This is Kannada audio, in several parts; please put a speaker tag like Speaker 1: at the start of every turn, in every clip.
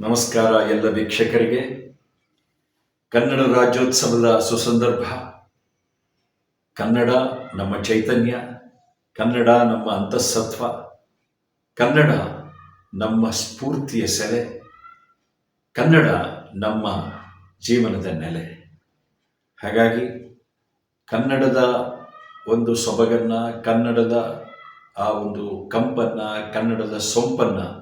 Speaker 1: ನಮಸ್ಕಾರ ಎಲ್ಲ ವೀಕ್ಷಕರಿಗೆ. ಕನ್ನಡ ರಾಜ್ಯೋತ್ಸವದ ಸುಸಂದರ್ಭ. ಕನ್ನಡ ನಮ್ಮ ಚೈತನ್ಯ, ಕನ್ನಡ ನಮ್ಮ ಅಂತಃಸತ್ವ, ಕನ್ನಡ ನಮ್ಮ ಸ್ಫೂರ್ತಿಯ ಸೆಲೆ ಕನ್ನಡ ನಮ್ಮ ಜೀವನದ ನೆಲೆ. ಹಾಗಾಗಿ ಕನ್ನಡದ ಒಂದು ಸೊಬಗನ್ನು, ಕನ್ನಡದ ಆ ಒಂದು ಕಂಪನ್ನು ಕನ್ನಡದ ಸೊಂಪನ್ನು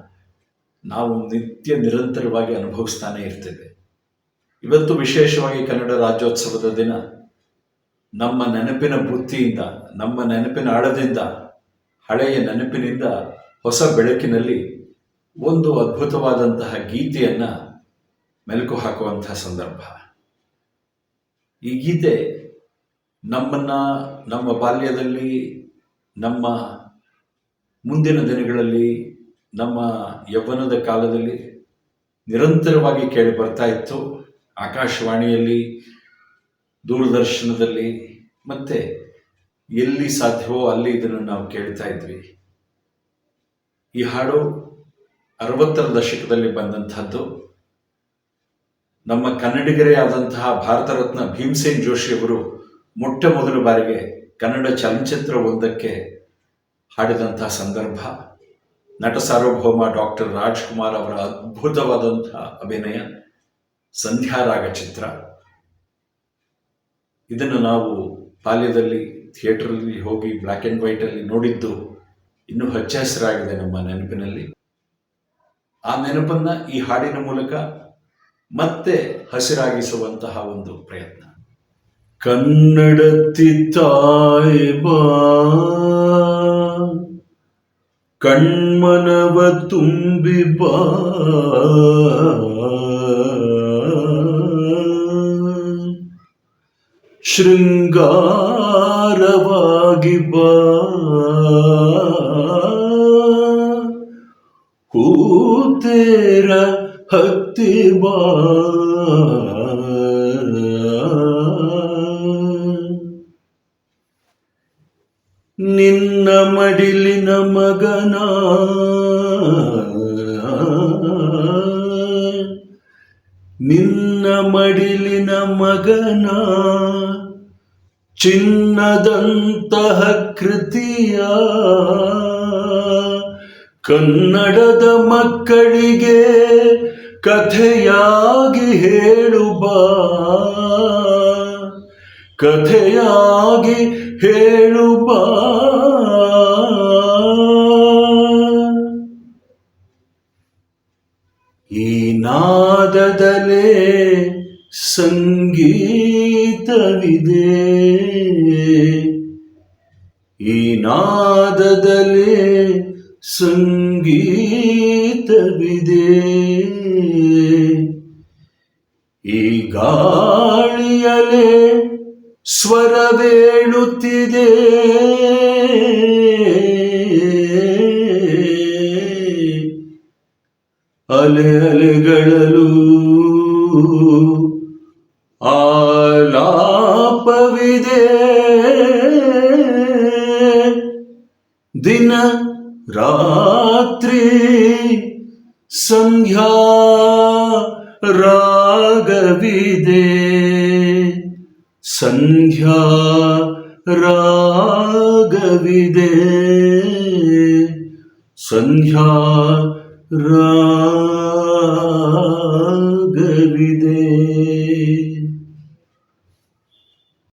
Speaker 1: ನಾವು ನಿತ್ಯ ನಿರಂತರವಾಗಿ ಅನುಭವಿಸ್ತಾನೆ ಇರ್ತೇವೆ. ಇವತ್ತು ವಿಶೇಷವಾಗಿ ಕನ್ನಡ ರಾಜ್ಯೋತ್ಸವದ ದಿನ. ನಮ್ಮ ನೆನಪಿನ ಬುತ್ತಿಯಿಂದ, ನಮ್ಮ ನೆನಪಿನ ಆಳದಿಂದ, ಹಳೆಯ ನೆನಪಿನಿಂದ ಹೊಸ ಬೆಳಕಿನಲ್ಲಿ ಒಂದು ಅದ್ಭುತವಾದಂತಹ ಗೀತೆಯನ್ನು ಮೆಲುಕು ಹಾಕುವಂತಹ ಸಂದರ್ಭ. ಈ ಗೀತೆ ನಮ್ಮನ್ನು, ನಮ್ಮ ಬಾಲ್ಯದಲ್ಲಿ, ನಮ್ಮ ಮುಂದಿನ ದಿನಗಳಲ್ಲಿ ನಮ್ಮ ಯೌವನದ ಕಾಲದಲ್ಲಿ ನಿರಂತರವಾಗಿ ಕೇಳಿ ಬರ್ತಾ ಇತ್ತು. ಆಕಾಶವಾಣಿಯಲ್ಲಿ, ದೂರದರ್ಶನದಲ್ಲಿ, ಮತ್ತೆ ಎಲ್ಲಿ ಸಾಧ್ಯವೋ ಅಲ್ಲಿ ಇದನ್ನು ನಾವು ಕೇಳ್ತಾ ಇದ್ವಿ. ಈ ಹಾಡು ಅರವತ್ತರ ದಶಕದಲ್ಲಿ ಬಂದಂತಹದ್ದು. ನಮ್ಮ ಕನ್ನಡಿಗರೇ ಆದಂತಹ ಭಾರತ ರತ್ನ ಭೀಮಸೇನ್ ಜೋಶಿಯವರು ಮೊಟ್ಟ ಮೊದಲ ಬಾರಿಗೆ ಕನ್ನಡ ಚಲನಚಿತ್ರ ಒಂದಕ್ಕೆ ಹಾಡಿದಂತಹ ಸಂದರ್ಭ. ನಟ ಸಾರ್ವಭೌಮ ಡಾಕ್ಟರ್ ರಾಜ್ಕುಮಾರ್ ಅವರ ಅದ್ಭುತವಾದಂತಹ ಅಭಿನಯ ಸಂಧ್ಯಾರಾಗ ಚಿತ್ರ ಇದನ್ನು ನಾವು ಬಾಲ್ಯದಲ್ಲಿ ಥಿಯೇಟ್ರಲ್ಲಿ ಹೋಗಿ ಬ್ಲ್ಯಾಕ್ ಆ್ಯಂಡ್ ವೈಟಲ್ಲಿ ನೋಡಿದ್ದು ಇನ್ನೂ ಹಚ್ಚ ಹಸಿರಾಗಿದೆ ನಮ್ಮ ನೆನಪಿನಲ್ಲಿ. ಆ ನೆನಪನ್ನು ಈ ಹಾಡಿನ ಮೂಲಕ ಮತ್ತೆ ಹಸಿರಾಗಿಸುವಂತಹ ಒಂದು ಪ್ರಯತ್ನ. ಕನ್ನಡ ತಾಯಿ ಬಾ ಕಣ್ಮನವ ತುಂಬಿ ಬಾ ಶೃಂಗಾರವಾಗಿ ಬಾ ಹೂತೇರ ಹತ್ತಿ ಬಾ ನಿನ್ನ ಮಡಿಲಿನ ಮಗನ. ನಿನ್ನ ಮಡಿಲಿನ ಮಗನ. ಚಿನ್ನದಂತಹ ಕೃತಿಯ. ಕನ್ನಡದ ಮಕ್ಕಳಿಗೆ ಕಥೆಯಾಗಿ ಹೇಳುವ ಕಥೆಯಾಗಿ ಹೇಳುವ ಈ ನಾದದಲೇ ಸಂಗೀತವಿದೆ. ಈ ನಾದದಲೇ ಸಂಗೀತವಿದೆ. ಈ ಗಾಳಿಯಲೇ ಸ್ವರವೇಳುತ್ತಿದೆ. ಅಲೆ ಅಲೆಗಳಲು ಆಲಾಪವಿದೆ. ದಿನ ರಾತ್ರಿ ಸಂಧ್ಯಾ ರಾಗವಿದೆ. ಸಂಧ್ಯಾ ರಾಗವಿದೆ. ಸಂಧ್ಯಾ ರಾಗವಿದೆ